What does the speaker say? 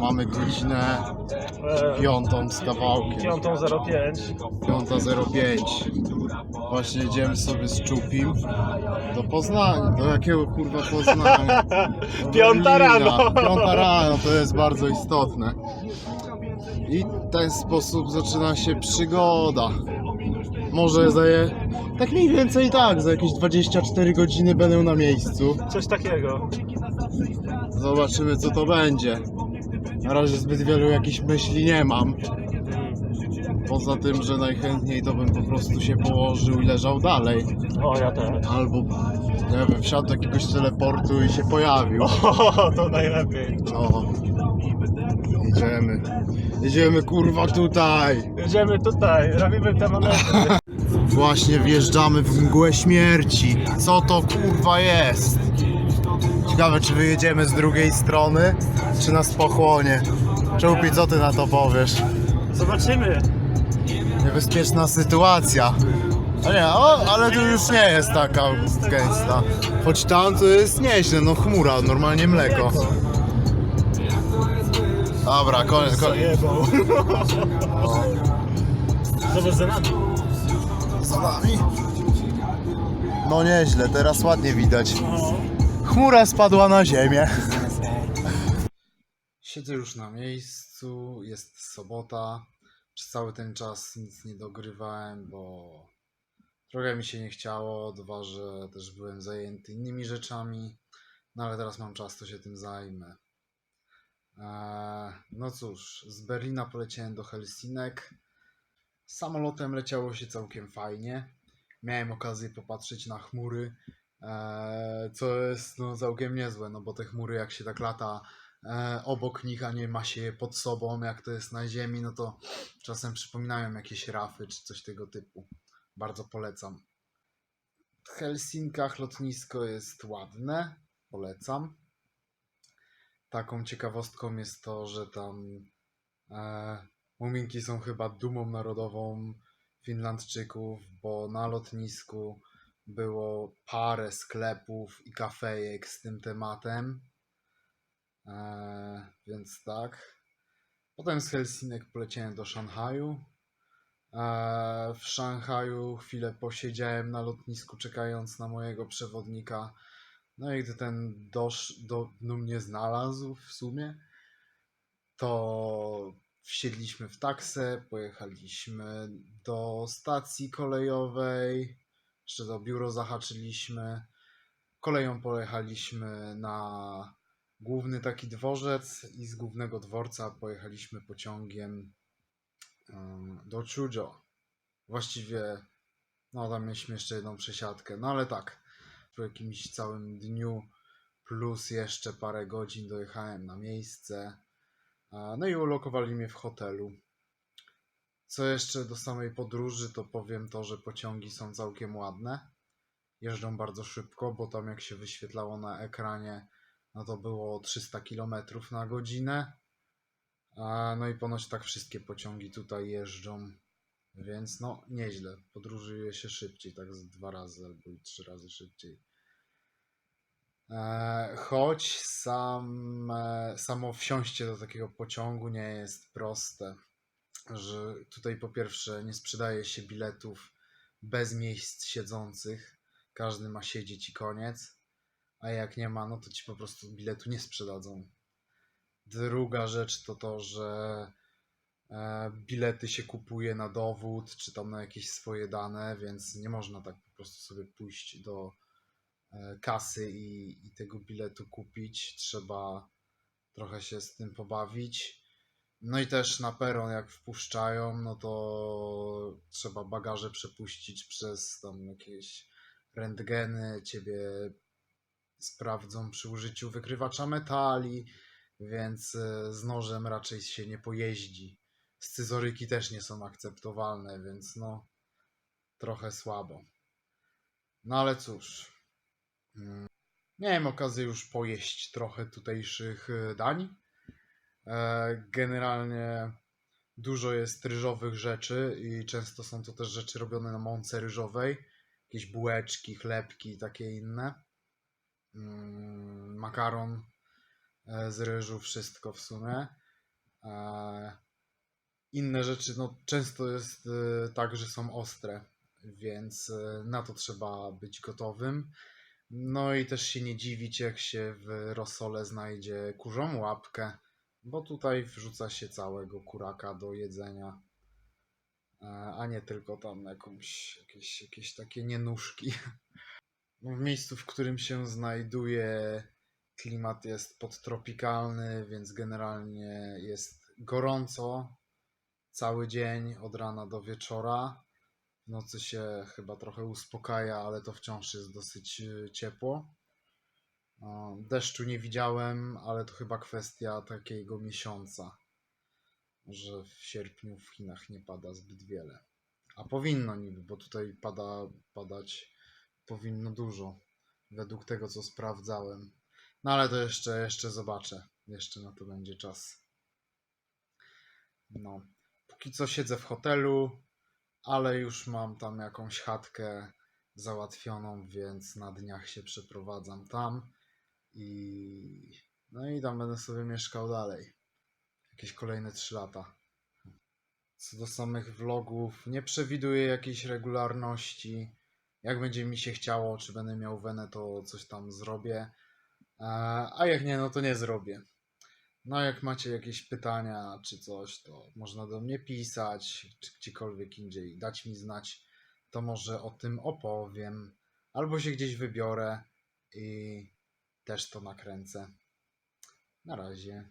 Mamy godzinę piątą z kawałkiem. 5.05. 5.05. Właśnie jedziemy sobie z Czupim do Poznania. Do jakiego kurwa Poznania? Do Piąta Berlina. rano. Piąta rano, to jest bardzo istotne. I w ten sposób zaczyna się przygoda. Może za je... tak mniej więcej tak, za jakieś 24 godziny będę na miejscu. Coś takiego. Zobaczymy co to będzie. Na razie zbyt wielu jakichś myśli nie mam. Poza tym, że najchętniej to bym po prostu się położył i leżał dalej. O, ja też. Albo, nie wiem, wsiadł do jakiegoś teleportu i się pojawił. O, to najlepiej. No. Jedziemy. Jedziemy kurwa tutaj. Jedziemy tutaj, robimy te manewry. Właśnie wjeżdżamy w mgłę śmierci. Co to kurwa jest? Ciekawe, czy wyjedziemy z drugiej strony, czy nas pochłonie. Czupi, co ty na to powiesz? Zobaczymy. Niebezpieczna sytuacja. A nie, o, ale tu już nie jest taka gęsta. Choć tam to jest nieźle, no chmura, normalnie mleko. Dobra, koniec, koniec. Zajebał. Zobacz za nami. Za nami. No nieźle, teraz ładnie widać. Chmura spadła na ziemię. Siedzę już na miejscu, jest sobota. Przez cały ten czas nic nie dogrywałem, bo trochę mi się nie chciało. Dwa, że też byłem zajęty innymi rzeczami. No ale teraz mam czas, to się tym zajmę. Eee, no cóż, z Berlina poleciałem do Helsinek. Samolotem leciało się całkiem fajnie. Miałem okazję popatrzeć na chmury, co jest no, całkiem niezłe, no bo te chmury jak się tak lata e, obok nich, a nie ma się je pod sobą, jak to jest na ziemi, no to czasem przypominają jakieś rafy czy coś tego typu. Bardzo polecam. W Helsinkach lotnisko jest ładne, polecam. Taką ciekawostką jest to, że tam e, Muminki są chyba dumą narodową Finlandczyków, bo na lotnisku było parę sklepów i kafejek z tym tematem. Eee, więc tak. Potem z Helsinek poleciałem do Szanghaju. Eee, w Szanghaju chwilę posiedziałem na lotnisku, czekając na mojego przewodnika. No i gdy ten dosz, do, no mnie znalazł w sumie, to wsiedliśmy w taksę, pojechaliśmy do stacji kolejowej, jeszcze do biuro zahaczyliśmy. Koleją pojechaliśmy na główny taki dworzec i z głównego dworca pojechaliśmy pociągiem em, do Chuzhou. Właściwie, no tam mieliśmy jeszcze jedną przesiadkę, no ale tak, po jakimś całym dniu plus jeszcze parę godzin dojechałem na miejsce. No i ulokowali mnie w hotelu. Co jeszcze do samej podróży, to powiem to, że pociągi są całkiem ładne. Jeżdżą bardzo szybko, bo tam jak się wyświetlało na ekranie, no to było 300 km na godzinę. No i ponoć tak wszystkie pociągi tutaj jeżdżą, więc no nieźle. Podróżuje się szybciej, tak z dwa razy albo i trzy razy szybciej. E, Choć sam, e, samo wsiąście do takiego pociągu nie jest proste. Że tutaj po pierwsze nie sprzedaje się biletów bez miejsc siedzących. Każdy ma siedzieć i koniec. A jak nie ma, no to ci po prostu biletu nie sprzedadzą. Druga rzecz to to, że e, bilety się kupuje na dowód, czy tam na jakieś swoje dane, więc nie można tak po prostu sobie pójść do e, kasy i, i tego biletu kupić. Trzeba trochę się z tym pobawić. No i też na peron jak wpuszczają, no to trzeba bagaże przepuścić przez tam jakieś rentgeny, ciebie sprawdzą przy użyciu wykrywacza metali, więc e, z nożem raczej się nie pojeździ. Scyzoryki też nie są akceptowalne, więc no trochę słabo. No ale cóż. Mm, Miałem okazję już pojeść trochę tutejszych e, dań. E, Generalnie dużo jest ryżowych rzeczy i często są to też rzeczy robione na mące ryżowej. Jakieś bułeczki, chlebki i takie inne. Mm, Makaron. e, z ryżu wszystko w sumie. E, Inne rzeczy, no często jest tak, że są ostre, więc na to trzeba być gotowym. No i też się nie dziwić, jak się w rosole znajdzie kurzą łapkę, bo tutaj wrzuca się całego kuraka do jedzenia, e, a nie tylko tam jakąś, jakieś, jakieś takie nienuszki. No, W miejscu, w którym się znajduje, klimat jest podtropikalny, więc generalnie jest gorąco cały dzień, od rana do wieczora. W nocy się chyba trochę uspokaja, ale to wciąż jest dosyć y, ciepło. Deszczu nie widziałem, ale to chyba kwestia takiego miesiąca, że w sierpniu w Chinach nie pada zbyt wiele. A powinno niby, bo tutaj pada, padać powinno dużo, według tego co sprawdzałem. No ale to jeszcze, jeszcze zobaczę. Jeszcze na to będzie czas. No. Póki co siedzę w hotelu, ale już mam tam jakąś chatkę załatwioną, więc na dniach się przeprowadzam tam i no i tam będę sobie mieszkał dalej. Jakieś kolejne 3 lata. Co do samych vlogów, nie przewiduję jakiejś regularności. Jak będzie mi się chciało, czy będę miał wenę, to coś tam zrobię. E, A jak nie, no to nie zrobię. No, jak macie jakieś pytania czy coś, to można do mnie pisać, czy gdziekolwiek indziej dać mi znać, to może o tym opowiem, albo się gdzieś wybiorę i też to nakręcę. Na razie.